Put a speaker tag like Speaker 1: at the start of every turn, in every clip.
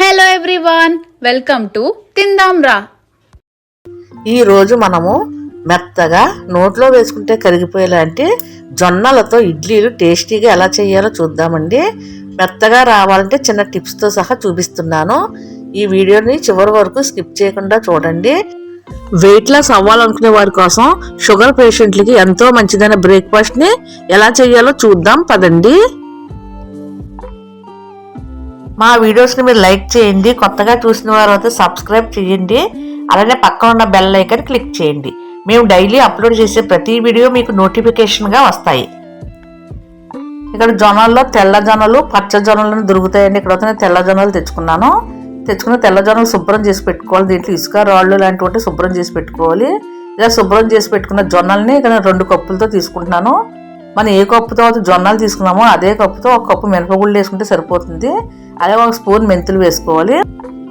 Speaker 1: Hello everyone welcome to తిందాం రా
Speaker 2: ఈరోజు మనము మెత్తగా నోట్లో వేసుకుంటే కరిగిపోయేలాంటి జొన్నలతో ఇడ్లీలు టేస్టీగా ఎలా చేయాలో చూద్దామండి. మెత్తగా రావాలంటే చిన్న టిప్స్తో సహా చూపిస్తున్నాను. ఈ వీడియోని చివరి వరకు స్కిప్ చేయకుండా చూడండి. వెయిట్ లాస్ అవ్వాలనుకునే వారి కోసం షుగర్ పేషెంట్లకి ఎంతో మంచిదైన బ్రేక్ఫాస్ట్ని ఎలా చేయాలో చూద్దాం పదండి. మా వీడియోస్ని మీరు లైక్ చేయండి. కొత్తగా చూసిన వారు అయితే సబ్స్క్రైబ్ చేయండి. అలానే పక్కన ఉన్న బెల్ ఐకన్ క్లిక్ చేయండి. మేము డైలీ అప్లోడ్ చేసే ప్రతి వీడియో మీకు నోటిఫికేషన్గా వస్తాయి. ఇక్కడ జొన్నల్లో తెల్ల జొన్నలు పచ్చ జొన్నలను దొరుకుతాయండి. ఇక్కడ అయితే నేను తెల్ల జొన్నలు తెచ్చుకున్నాను. తెచ్చుకున్న తెల్ల జొన్నలు శుభ్రం చేసి పెట్టుకోవాలి. దీంట్లో ఇసుక రాళ్ళు లాంటివి శుభ్రం చేసి పెట్టుకోవాలి. ఇలా శుభ్రం చేసి పెట్టుకున్న జొన్నల్ని ఇక్కడ రెండు కప్పులతో తీసుకుంటున్నాను. మనం ఏ కప్పుతో జొన్నలు తీసుకున్నామో అదే కప్పుతో ఒక కప్పు మినపగుళ్ళు వేసుకుంటే సరిపోతుంది. అదే ఒక స్పూన్ మెంతులు వేసుకోవాలి.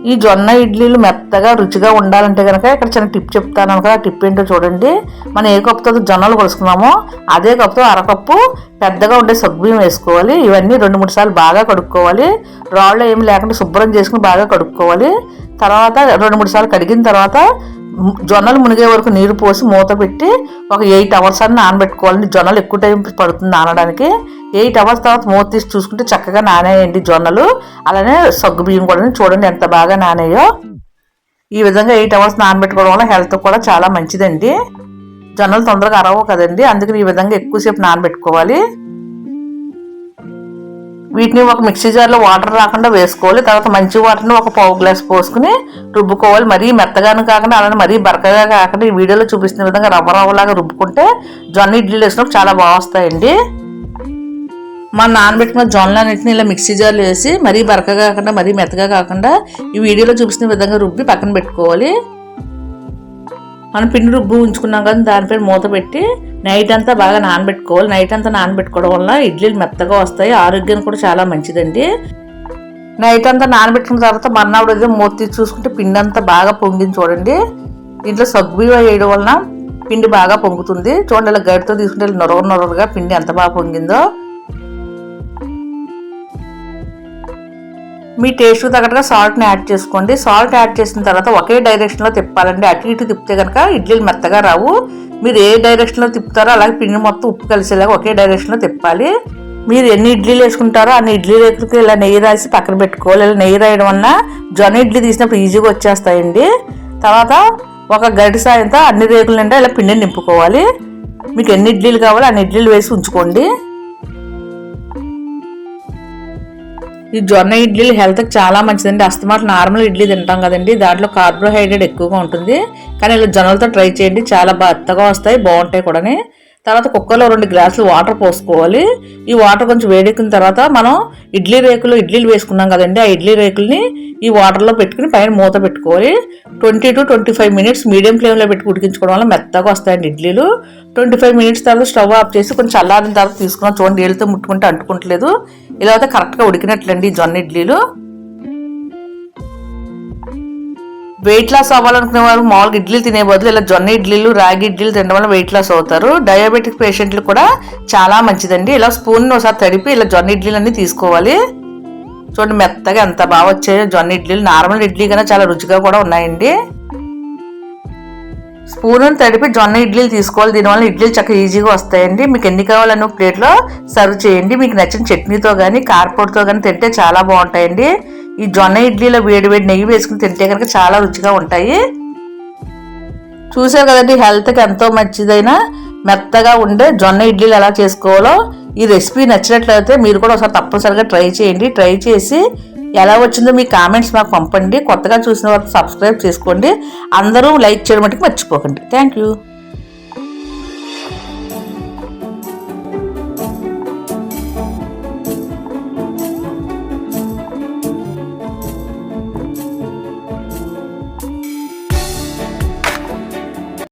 Speaker 2: ఈ జొన్న ఇడ్లీలు మెత్తగా రుచిగా ఉండాలంటే కనుక ఇక్కడ చిన్న టిప్ చెప్తాను కనుక ఆ టిప్ ఏంటో చూడండి. మనం ఏ కప్పుతో జొన్నలు కొలుసుకున్నామో అదే కప్పుతో అరకప్పు పెద్దగా ఉండే సగ్గుబియ్యం వేసుకోవాలి. ఇవన్నీ రెండు మూడు సార్లు బాగా కడుక్కోవాలి. రాళ్ళు ఏమి లేకుండా శుభ్రం చేసుకుని బాగా కడుక్కోవాలి. తర్వాత రెండు మూడు సార్లు కడిగిన తర్వాత జొన్నలు మునిగే వరకు నీరు పోసి మూత పెట్టి ఒక ఎయిట్ అవర్స్ అని నానబెట్టుకోవాలండి. జొన్నలు ఎక్కువ టైం పడుతుంది నానడానికి. ఎయిట్ అవర్స్ తర్వాత మూత తీసి చూసుకుంటే చక్కగా నానేయండి జొన్నలు. అలానే సగ్గు బియ్యం కూడా చూడండి ఎంత బాగా నానేయో. ఈ విధంగా ఎయిట్ అవర్స్ నానబెట్టుకోవడం వల్ల హెల్త్ కూడా చాలా మంచిదండి. జొన్నలు తొందరగా అరవవు కదండి అందుకని ఈ విధంగా ఎక్కువసేపు నానబెట్టుకోవాలి. వీటిని ఒక మిక్సీ జార్లో వాటర్ రాకుండా వేసుకోవాలి. తర్వాత మంచి వాటర్ని ఒక పావు గ్లాస్ పోసుకుని రుబ్బుకోవాలి. మరీ మెత్తగాను కాకుండా అలానే మరీ బరకగా కాకుండా ఈ వీడియోలో చూపిస్తున్న విధంగా రవ్వ రవ్వలాగా రుబ్బుకుంటే జొన్న ఇడ్లీలు వేసినప్పుడు చాలా బాగా వస్తాయండి. మనం నానబెట్టుకున్న జొన్నలన్నింటినీ ఇలా మిక్సీ జార్లో వేసి మరీ బరకగా కాకుండా మరీ మెత్తగా కాకుండా ఈ వీడియోలో చూపిస్తున్న విధంగా రుబ్బి పక్కన పెట్టుకోవాలి. మనం పిండి రుబ్బు ఉంచుకున్నాం కదా దానిపైన మూత పెట్టి నైట్ అంతా బాగా నానబెట్టుకోవాలి. నైట్ అంతా నానబెట్టుకోవడం వల్ల ఇడ్లీలు మెత్తగా వస్తాయి. ఆరోగ్యానికి కూడా చాలా మంచిదండి. నైట్ అంతా నానబెట్టుకున్న తర్వాత మన్నాడు ఉదయం మూత తీసి చూసుకుంటే పిండి అంతా బాగా పొంగింది చూడండి. దీంట్లో సగ్గు వేయడం వలన పిండి బాగా పొంగుతుంది. చూడండి ఇలా గడితో తీసుకుంటే నొరవ నొరవగా పిండి ఎంత బాగా పొంగిందో. మీ టేస్ట్ తగ్గట్టుగా సాల్ట్ని యాడ్ చేసుకోండి. సాల్ట్ యాడ్ చేసిన తర్వాత ఒకే డైరెక్షన్లో తిప్పాలండి. అటు ఇటు తిప్పితే కనుక ఇడ్లీలు మెత్తగా రావు. మీరు ఏ డైరెక్షన్లో తిప్పుతారో అలాగే పిండి మొత్తం ఉప్పు కలిసేలాగా ఒకే డైరెక్షన్లో తిప్పాలి. మీరు ఎన్ని ఇడ్లీలు వేసుకుంటారో అన్ని ఇడ్లీ రేకులకి ఇలా నెయ్యి రాసి పక్కన పెట్టుకోవాలి. ఇలా నెయ్యి రాయడం వల్ల జొన్న ఇడ్లీ తీసినప్పుడు ఈజీగా వచ్చేస్తాయండి. తర్వాత ఒక గడి సాయంతో అన్ని రేకుల నిండా ఇలా పిండిని నింపుకోవాలి. మీకు ఎన్ని ఇడ్లీలు కావాలో అన్ని ఇడ్లీలు వేసి ఉంచుకోండి. ఈ జొన్న ఇడ్లీలు హెల్త్కి చాలా మంచిదండి. అస్తమాట నార్మల్ ఇడ్లీ తింటాం కదండి. దాంట్లో కార్బోహైడ్రేట్ ఎక్కువగా ఉంటుంది. కానీ ఇలా జొన్నలతో ట్రై చేయండి. చాలా బత్తగా వస్తాయి బాగుంటాయి కూడా తర్వాత కుక్కర్లో రెండు గ్లాసులు వాటర్ పోసుకోవాలి. ఈ వాటర్ కొంచెం వేడెక్కిన తర్వాత మనం ఇడ్లీ రేకులు ఇడ్లీలు వేసుకున్నాం కదండి ఆ ఇడ్లీ రేకుల్ని ఈ వాటర్లో పెట్టుకుని పైన మూత పెట్టుకోవాలి. Twenty to twenty five minutes medium ఫ్లేమ్లో పెట్టి ఉడికించుకోవడం వల్ల మెత్తగా వస్తాయండి ఇడ్లీలు. ట్వంటీ ఫైవ్ మినిట్స్ తర్వాత స్టవ్ ఆఫ్ చేసి కొంచెం చల్లారిన తర్వాత తీసుకున్నాం. చూడండి నీళ్ళతో ముట్టుకుంటే అంటుకుంటలేదు. ఇలా అయితే కరెక్ట్గా ఉడికినట్లండి జొన్న ఇడ్లీలు. వెయిట్ లాస్ అవ్వాలనుకునే వారు మామూలుగా ఇడ్లీలు తినే బదులు ఇలా జొన్న ఇడ్లీలు రాగి ఇడ్లీలు తినడం వల్ల వెయిట్ లాస్ అవుతారు. డయాబెటిక్ పేషెంట్లు కూడా చాలా మంచిదండి. ఇలా స్పూన్ ఒకసారి తడిపి ఇలా జొన్న ఇడ్లీలు అన్ని తీసుకోవాలి. చూడండి మెత్తగా ఎంత బాగా వచ్చాయో జొన్న ఇడ్లీలు. నార్మల్ ఇడ్లీ కన్నా చాలా రుచిగా కూడా ఉన్నాయండి. స్పూన్ తడిపి జొన్న ఇడ్లీలు తీసుకోవాలి. దీనివల్ల ఇడ్లీలు చక్కగా ఈజీగా వస్తాయండి. మీకు ఎన్ని కావాలన్న ప్లేట్లో సర్వ్ చేయండి. మీకు నచ్చిన చట్నీతో కానీ కార్పొడితో కానీ తింటే చాలా బాగుంటాయండి. ఈ జొన్న ఇడ్లీలో వేడి వేడి నెయ్యి వేసుకుని తింటే కనుక చాలా రుచిగా ఉంటాయి. చూసారు కదండి హెల్త్కి ఎంతో మంచిదైన మెత్తగా ఉండే జొన్న ఇడ్లీలు ఎలా చేసుకోవాలో ఈ రెసిపీ నచ్చినట్లయితే మీరు కూడా ఒకసారి తప్పనిసరిగా ట్రై చేయండి. ట్రై చేసి ఎలా వచ్చిందో మీ కామెంట్స్ మాకు పంపండి. కొత్తగా చూసిన వారు సబ్స్క్రైబ్ చేసుకోండి. అందరూ లైక్ చేయడం మటుకు మర్చిపోకండి. Thank you.